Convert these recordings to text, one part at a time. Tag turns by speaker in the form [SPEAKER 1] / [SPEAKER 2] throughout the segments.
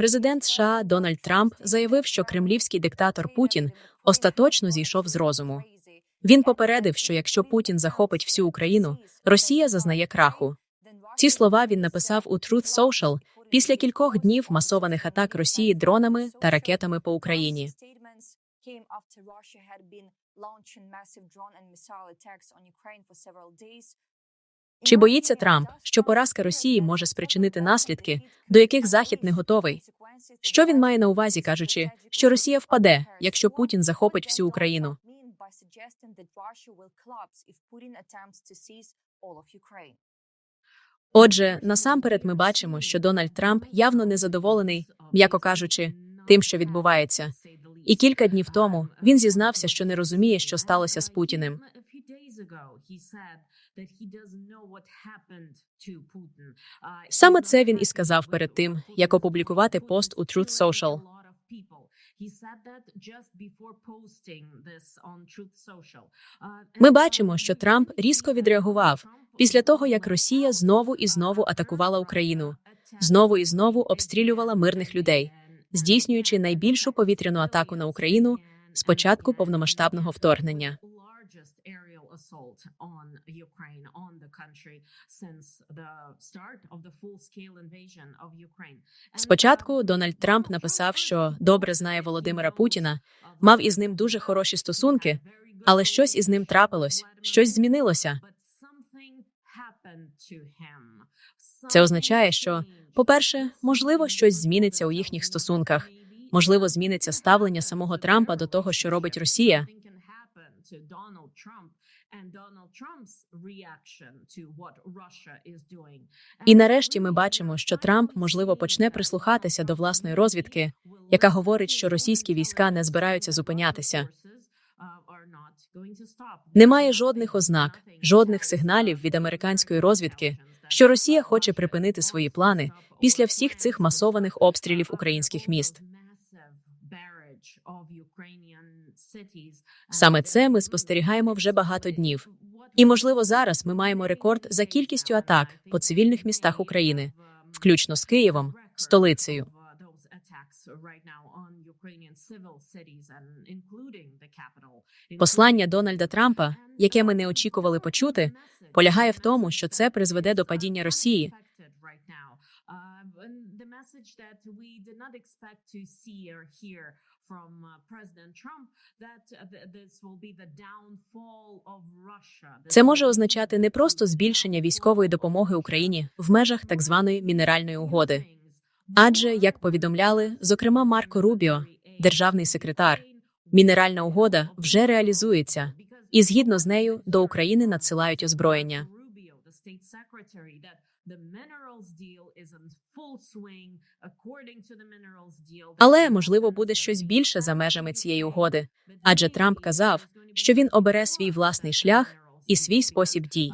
[SPEAKER 1] президент США Дональд Трамп заявив, що кремлівський диктатор Путін остаточно зійшов з розуму. Він попередив, що якщо Путін захопить всю Україну, Росія зазнає краху. Ці слова він написав у Truth Social після кількох днів масованих атак Росії дронами та ракетами по Україні. Чи боїться Трамп, що поразка Росії може спричинити наслідки, до яких Захід не готовий? Що він має на увазі, кажучи, що Росія впаде, якщо Путін захопить всю Україну? Отже, насамперед ми бачимо, що Дональд Трамп явно незадоволений, м'яко кажучи, тим, що відбувається. І кілька днів тому він зізнався, що не розуміє, що сталося з Путіним. Саме це він і сказав перед тим, як опублікувати пост у Truth Social. Ми бачимо, що Трамп різко відреагував після того, як Росія знову і знову атакувала Україну, знову і знову обстрілювала мирних людей, здійснюючи найбільшу повітряну атаку на Україну з початку повномасштабного вторгнення.
[SPEAKER 2] Assault on Ukraine, on the country since the start of the full-scale invasion of Ukraine.
[SPEAKER 1] Спочатку Дональд Трамп написав, що добре знає Володимира Путіна, мав із ним дуже хороші стосунки, але щось із ним трапилось, щось змінилося. Це означає, що, по-перше, можливо, щось зміниться у їхніх стосунках, можливо, зміниться ставлення самого Трампа до того, що робить Росія. І нарешті ми бачимо, що Трамп можливо почне прислухатися до власної розвідки, яка говорить, що російські війська не збираються зупинятися. Немає жодних ознак, жодних сигналів від американської розвідки, що Росія хоче припинити свої плани після всіх цих масованих обстрілів українських міст. Саме це ми спостерігаємо вже багато днів. І, можливо, зараз ми маємо рекорд за кількістю атак по цивільних містах України, включно з Києвом, столицею. Послання Дональда Трампа, яке ми не очікували почути, полягає в тому, що це призведе до падіння Росії. Це може означати не просто збільшення військової допомоги Україні в межах так званої мінеральної угоди. Адже, як повідомляли, зокрема Марко Рубіо, державний секретар, мінеральна угода вже реалізується, і згідно з нею до України надсилають озброєння. Але можливо буде щось більше за межами цієї угоди, адже Трамп казав, що він обере свій власний шлях і свій спосіб дій.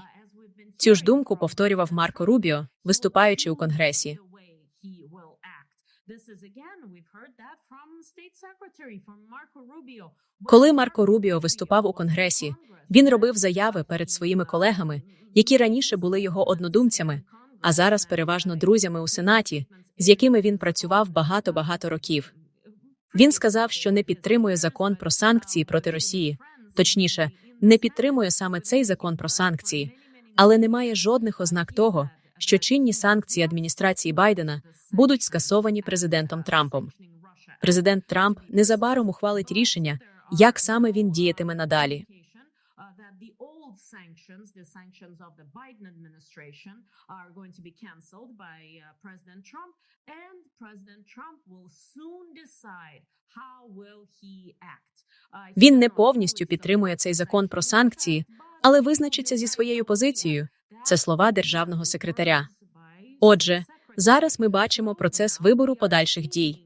[SPEAKER 1] Цю ж думку повторював Марко Рубіо, виступаючи у конгресі. Коли Марко Рубіо виступав у конгресі, він робив заяви перед своїми колегами, які раніше були його однодумцями, а зараз переважно друзями у сенаті, з якими він працював багато багато років. Він сказав, що не підтримує закон про санкції проти Росії, точніше, не підтримує саме цей закон про санкції, але немає жодних ознак того, що чинні санкції адміністрації Байдена будуть скасовані президентом Трампом. Президент Трамп незабаром ухвалить рішення, як саме він діятиме надалі.
[SPEAKER 2] Sanctions, the sanctions of the Biden administration, are going to be canceled by uh, President Trump, and President Trump will soon decide how will he act. Uh,
[SPEAKER 1] Він не повністю підтримує цей закон про санкції, але визначиться зі своєю позицією. Це слова державного секретаря. Отже, зараз ми бачимо процес вибору подальших дій.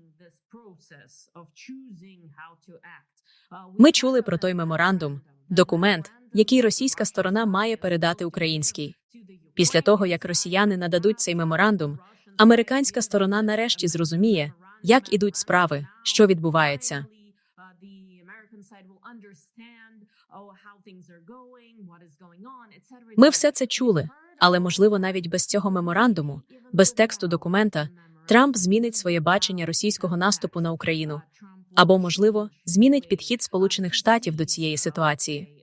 [SPEAKER 1] Ми чули про той меморандум, документ, який російська сторона має передати українській. Після того, як росіяни нададуть цей меморандум, американська сторона нарешті зрозуміє, як ідуть справи, що відбувається. Ми все це чули, але можливо навіть без цього меморандуму, без тексту документа, Трамп змінить своє бачення російського наступу на Україну, або, можливо, змінить підхід Сполучених Штатів до цієї ситуації.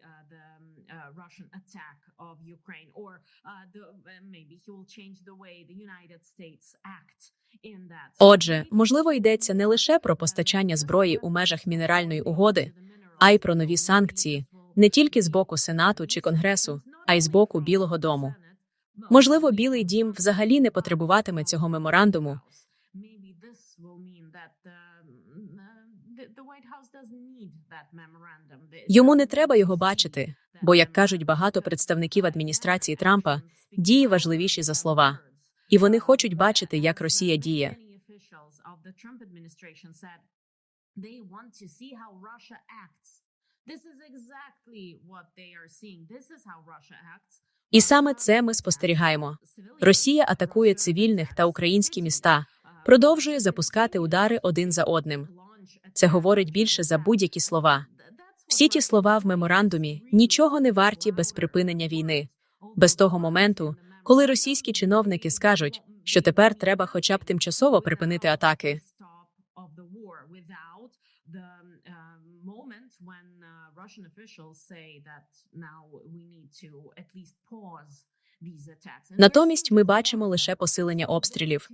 [SPEAKER 1] Отже, можливо, йдеться не лише про постачання зброї у межах мінеральної угоди, а й про нові санкції не тільки з боку Сенату чи Конгресу, а й з боку Білого Дому. Можливо, Білий дім взагалі не потребуватиме цього меморандуму. Йому не треба його бачити, бо, як кажуть багато представників адміністрації Трампа, дії важливіші за слова, і вони хочуть бачити, як Росія діє. І саме це ми спостерігаємо. Росія атакує цивільних та українські міста, продовжує запускати удари один за одним. Це говорить більше за будь-які слова. Всі ті слова в меморандумі нічого не варті без припинення війни, без того моменту, коли російські чиновники скажуть, що тепер треба хоча б тимчасово припинити атаки. Натомість ми бачимо лише посилення обстрілів.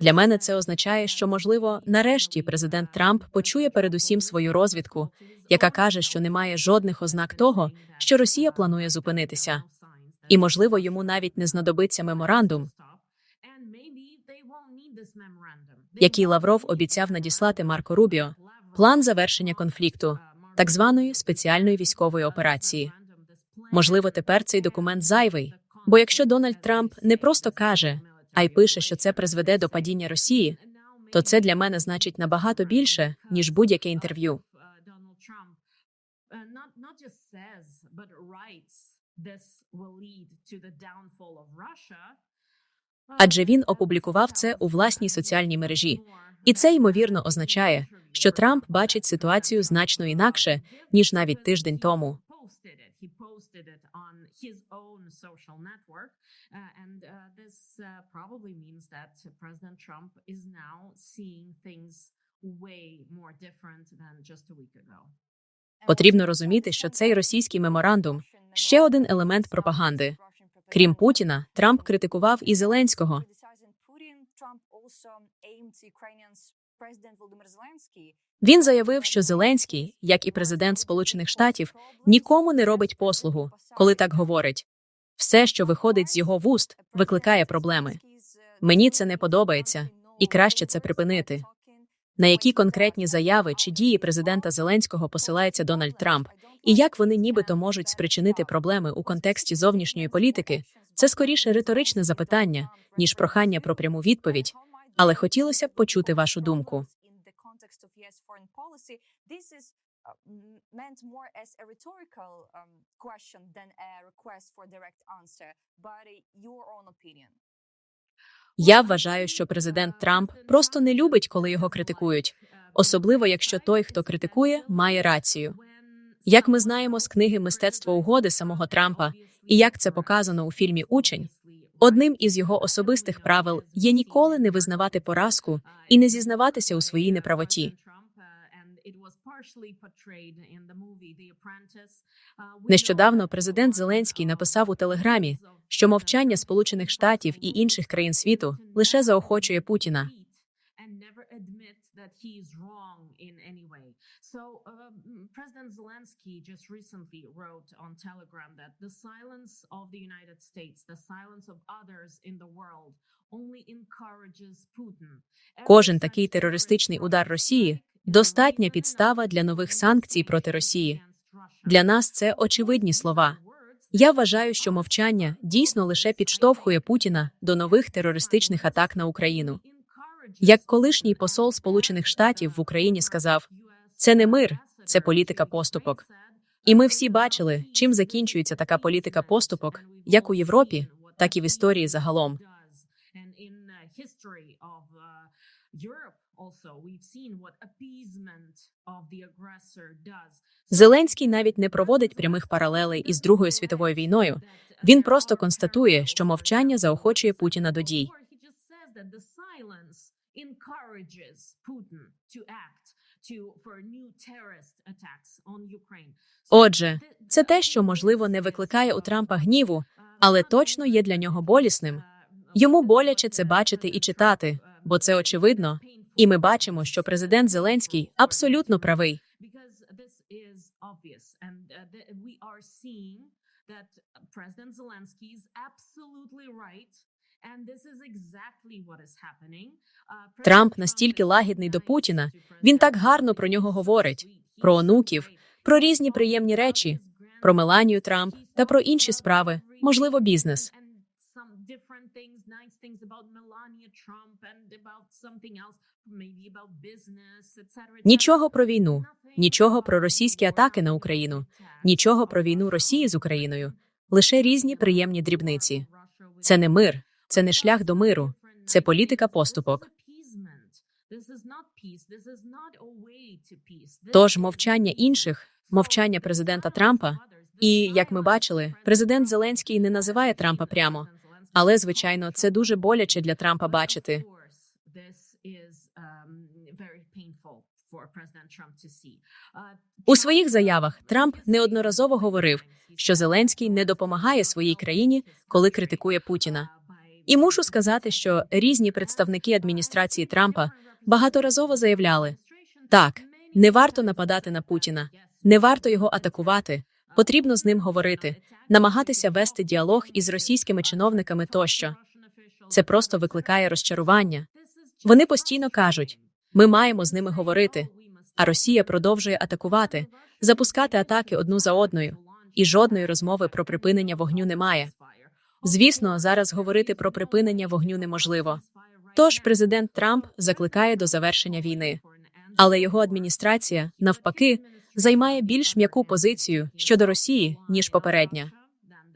[SPEAKER 1] Для мене це означає, що можливо, нарешті президент Трамп почує передусім свою розвідку, яка каже, що немає жодних ознак того, що Росія планує зупинитися. І можливо, йому навіть не знадобиться меморандум, який Лавров обіцяв надіслати Марко Рубіо, план завершення конфлікту, так званої спеціальної військової операції. Можливо, тепер цей документ зайвий, бо якщо Дональд Трамп не просто каже, а й пише, що це призведе до падіння Росії, то це для мене значить набагато більше ніж будь-яке інтерв'ю. Адже він опублікував це у власній соціальній мережі, і це ймовірно означає, що Трамп бачить ситуацію значно інакше ніж навіть тиждень тому.
[SPEAKER 2] He posted it on his own social network, uh, and uh, this uh, probably means that President Trump is now seeing things way more different than just a week ago.
[SPEAKER 1] Потрібно розуміти, що цей російський меморандум ще один елемент пропаганди. Крім Путіна, Трамп критикував і Зеленського. Він заявив, що Зеленський, як і президент Сполучених Штатів, нікому не робить послугу, коли так говорить. Все, що виходить з його вуст, викликає проблеми. Мені це не подобається, і краще це припинити. На які конкретні заяви чи дії президента Зеленського посилається Дональд Трамп, і як вони нібито можуть спричинити проблеми у контексті зовнішньої політики, це скоріше риторичне запитання, ніж прохання про пряму відповідь. Але хотілося б почути вашу думку.
[SPEAKER 3] meant more as a rhetorical um, question than a request for direct answer, but uh, your own opinion.
[SPEAKER 1] Я вважаю, що президент Трамп просто не любить, коли його критикують, особливо якщо той, хто критикує, має рацію. Як ми знаємо з книги Мистецтво угоди самого Трампа і як це показано у фільмі Учень, одним із його особистих правил є ніколи не визнавати поразку і не зізнаватися у своїй неправоті. Нещодавно президент Зеленський написав у телеграмі, що мовчання Сполучених Штатів і інших країн світу лише заохочує Путіна.
[SPEAKER 2] So, uh, President Zelensky just recently wrote on Telegram that the silence of the United States, the silence of others in the world, only encourages Putin.
[SPEAKER 1] Кожен такий терористичний удар Росії достатня підстава для нових санкцій проти Росії. Для нас це очевидні слова. Я вважаю, що мовчання дійсно лише підштовхує Путіна до нових терористичних атак на Україну. Як колишній посол Сполучених Штатів в Україні сказав, це не мир, це політика поступок. І ми всі бачили, чим закінчується така політика поступок, як у Європі, так і в історії загалом. Зеленський навіть не проводить прямих паралелей із Другою світовою війною. Він просто констатує, що мовчання заохочує Путіна до дій.
[SPEAKER 2] Encourages Putin to act to for new terrorist attacks on Ukraine.
[SPEAKER 1] Отже, це те, що можливо не викликає у Трампа гніву, але точно є для нього болісним. Йому боляче це бачити і читати, бо це очевидно. І ми бачимо, що президент Зеленський абсолютно правий.
[SPEAKER 2] Uh,
[SPEAKER 1] Трамп настільки лагідний до Путіна. Він так гарно про нього говорить, про онуків, про різні приємні речі, про Меланію Трамп та про інші справи, можливо, бізнес. Нічого про війну, нічого про російські атаки на Україну, нічого про війну Росії з Україною, лише різні приємні дрібниці. Це не мир, це не шлях до миру, це політика поступок. Тож мовчання інших, мовчання президента Трампа, і як ми бачили, президент Зеленський не називає Трампа прямо, але звичайно, це дуже боляче для Трампа бачити. У своїх заявах Трамп неодноразово говорив, що Зеленський не допомагає своїй країні, коли критикує Путіна. І мушу сказати, що різні представники адміністрації Трампа багаторазово заявляли: так, не варто нападати на Путіна, не варто його атакувати, потрібно з ним говорити, намагатися вести діалог із російськими чиновниками тощо. Це просто викликає розчарування. Вони постійно кажуть: ми маємо з ними говорити. А Росія продовжує атакувати, запускати атаки одну за одною, і жодної розмови про припинення вогню немає. Звісно, зараз говорити про припинення вогню неможливо. Тож президент Трамп закликає до завершення війни, але його адміністрація, навпаки, займає більш м'яку позицію щодо Росії ніж попередня.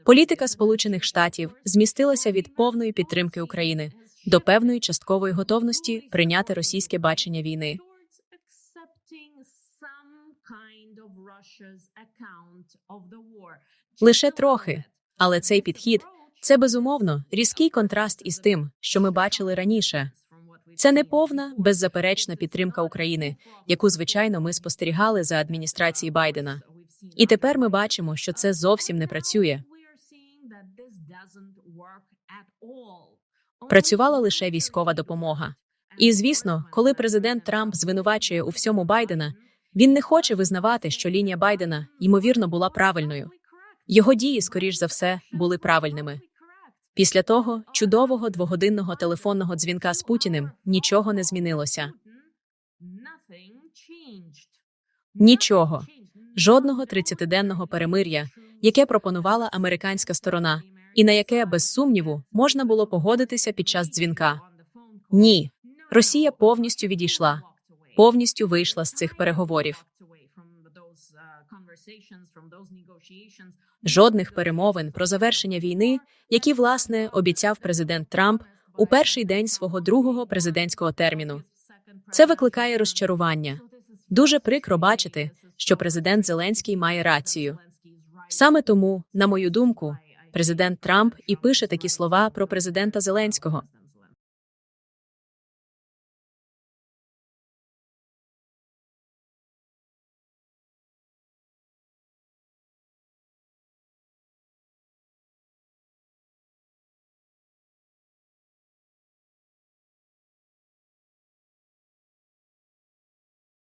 [SPEAKER 1] Політика Сполучених Штатів змістилася від повної підтримки України до певної часткової готовності прийняти російське бачення війни. Лише трохи, але цей підхід це безумовно різкий контраст із тим, що ми бачили раніше. Це повна, беззаперечна підтримка України, яку звичайно ми спостерігали за адміністрації Байдена. І тепер ми бачимо, що це зовсім не працює. Працювала лише військова допомога. І звісно, коли президент Трамп звинувачує у всьому Байдена, він не хоче визнавати, що лінія Байдена ймовірно була правильною. Його дії, скоріш за все, були правильними. Після того чудового двогодинного телефонного дзвінка з Путіним нічого не змінилося. Нічого. Жодного 30-денного перемир'я, яке пропонувала американська сторона, і на яке, без сумніву, можна було погодитися під час дзвінка. Ні, Росія повністю відійшла, повністю вийшла з цих переговорів. Жодних перемовин про завершення війни, які власне обіцяв президент Трамп у перший день свого другого президентського терміну. Це викликає розчарування. Дуже прикро бачити, що президент Зеленський має рацію. Саме тому, на мою думку, президент Трамп і пише такі слова про президента Зеленського.